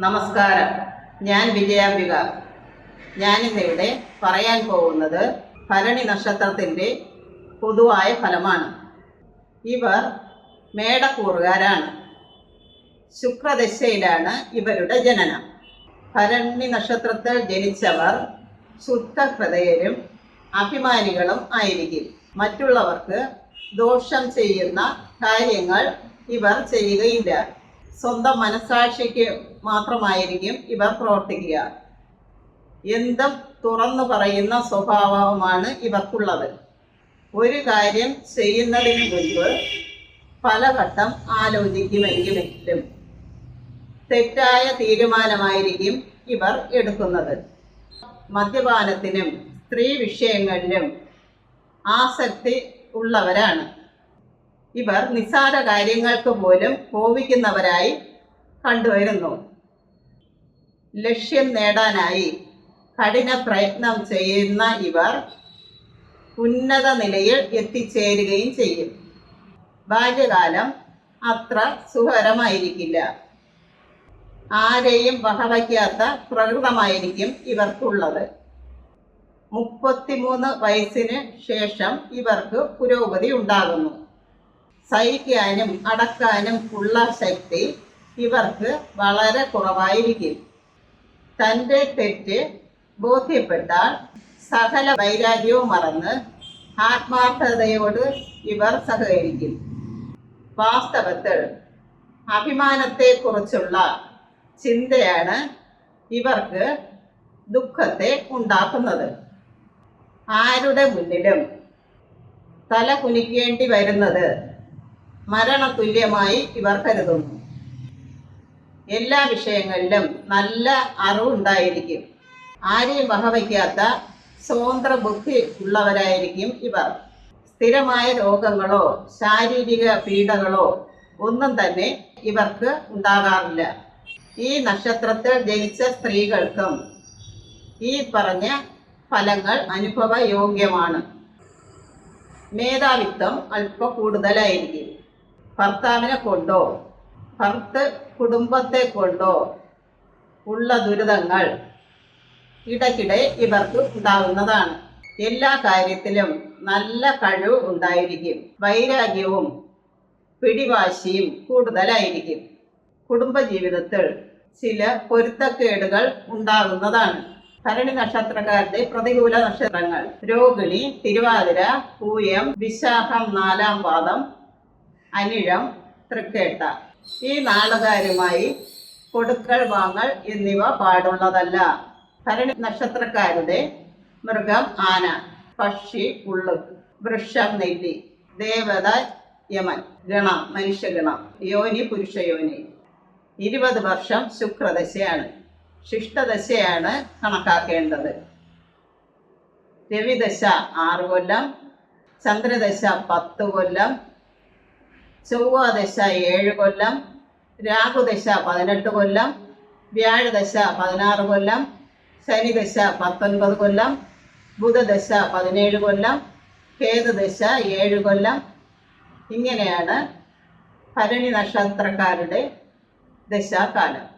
നമസ്കാരം. ഞാൻ വിജയാംബിക. ഞാനിന്നിവിടെ പറയാൻ പോകുന്നത് ഭരണി നക്ഷത്രത്തിന്റെ പൊതുവായ ഫലമാണ്. ഇവർ മേടക്കൂറുകാരാണ്. ശുക്രദശയിലാണ് ഇവരുടെ ജനനം. ഭരണി നക്ഷത്രത്തിൽ ജനിച്ചവർ ശുദ്ധ ഹൃദയരും അഭിമാനികളും ആയിരിക്കും. മറ്റുള്ളവർക്ക് ദോഷം ചെയ്യുന്ന കാര്യങ്ങൾ ഇവർ ചെയ്യുകയില്ല. സ്വന്തം മനസാക്ഷിക്ക് മാത്രമായിരിക്കും ഇവർ പ്രവർത്തിക്കുക. എന്തും തുറന്നു പറയുന്ന സ്വഭാവമാണ് ഇവർക്കുള്ളത്. ഒരു കാര്യം ചെയ്യുന്നതിന് മുൻപ് പലവട്ടം ആലോചിക്കുമെങ്കിലും തെറ്റായ തീരുമാനമായിരിക്കും ഇവർ എടുക്കുന്നത്. മദ്യപാനത്തിനും സ്ത്രീ വിഷയങ്ങളിലും ആസക്തി ഉള്ളവരാണ്. ഇവർ നിസ്സാര കാര്യങ്ങൾക്ക് പോലും കോപിക്കുന്നവരായി കണ്ടുവരുന്നു. ലക്ഷ്യം നേടാനായി കഠിന പ്രയത്നം ചെയ്യുന്ന ഇവർ ഉന്നത നിലയിൽ എത്തിച്ചേരുകയും ചെയ്യും. ബാല്യകാലം അത്ര സുഖകരമായിരിക്കില്ല. ആരെയും വകവയ്ക്കാത്ത പ്രകൃതമായിരിക്കും ഇവർക്കുള്ളത്. മുപ്പത്തിമൂന്ന് വയസ്സിന് ശേഷം ഇവർക്ക് പുരോഗതി ഉണ്ടാകുന്നു. സഹിക്കാനും അടക്കാനും ഉള്ള ശക്തി ഇവർക്ക് വളരെ കുറവായിരിക്കും. തന്റെ തെറ്റ് ബോധ്യപ്പെട്ടാൽ സകല വൈരാഗ്യവും മറന്ന് ആത്മാർത്ഥതയോട് ഇവർ സഹകരിക്കും. വാസ്തവത്തിൽ അഭിമാനത്തെക്കുറിച്ചുള്ള ചിന്തയാണ് ഇവർക്ക് ദുഃഖത്തെ ഉണ്ടാക്കുന്നത്. ആരുടെ മുന്നിലും തല കുനിക്കേണ്ടി വരുന്നത് മരണതുല്യമായി ഇവർ കരുതുന്നു. എല്ലാ വിഷയങ്ങളിലും നല്ല അറിവുണ്ടായിരിക്കും. ആരെയും വകവയ്ക്കാത്ത സ്വതന്ത്ര ബുദ്ധി ഉള്ളവരായിരിക്കും ഇവർ. സ്ഥിരമായ രോഗങ്ങളോ ശാരീരിക പീഡകളോ ഒന്നും തന്നെ ഇവർക്ക് ഉണ്ടാകാറില്ല. ഈ നക്ഷത്രത്തിൽ ജനിച്ച സ്ത്രീകൾക്കും ഈ പറഞ്ഞ ഫലങ്ങൾ അനുഭവയോഗ്യമാണ്. മേധാവിത്വം അല്പ കൂടുതലായിരിക്കും. ഭർത്താവിനെ കൊണ്ടോ? ഭർത്ത് കുടുംബത്തെ കൊണ്ടോ? ഉള്ള ദുരിതങ്ങൾ ഇടയ്ക്കിടെ ഇവർക്ക് ഉണ്ടാവുന്നതാണ് എല്ലാ കാര്യത്തിലും നല്ല കഴിവ് ഉണ്ടായിരിക്കും. വൈരാഗ്യവും പിടിവാശിയും കൂടുതലായിരിക്കും. കുടുംബജീവിതത്തിൽ ചില പൊരുത്തക്കേടുകൾ ഉണ്ടാകുന്നതാണ്. ഭരണി നക്ഷത്രക്കാരുടെ പ്രതികൂല നക്ഷത്രങ്ങൾ. രോഹിണി തിരുവാതിര പൂയം വിശാഖം നാലാം പാദം അനിഴം തൃക്കേട്ട. ഈ നാളുകാരുമായി കൊടുക്കൽ വാങ്ങൽ എന്നിവ പാടുള്ളതല്ല. ഭരണി നക്ഷത്രക്കാരുടെ മൃഗം ആന പക്ഷി ഉള്ളു വൃക്ഷം നെല്ലി ദേവത യമൻ ഗണം മനുഷ്യഗണം യോനി പുരുഷ യോനി ഇരുപത് വർഷം ശുക്രദശയാണ്. ശിഷ്ടദശയാണ് കണക്കാക്കേണ്ടത്. രവിദശ ആറ് കൊല്ലം ചന്ദ്രദശ പത്ത് കൊല്ലം ചൊവ്വാദശ ഏഴ് കൊല്ലം രാഹുദശ പതിനെട്ട് കൊല്ലം വ്യാഴദശ പതിനാറ് കൊല്ലം ശനിദശ പത്തൊൻപത് കൊല്ലം ബുധദശ പതിനേഴ് കൊല്ലം കേതുദശ ഏഴ് കൊല്ലം. ഇങ്ങനെയാണ് ഭരണി നക്ഷത്രക്കാരുടെ ദശാകാലം.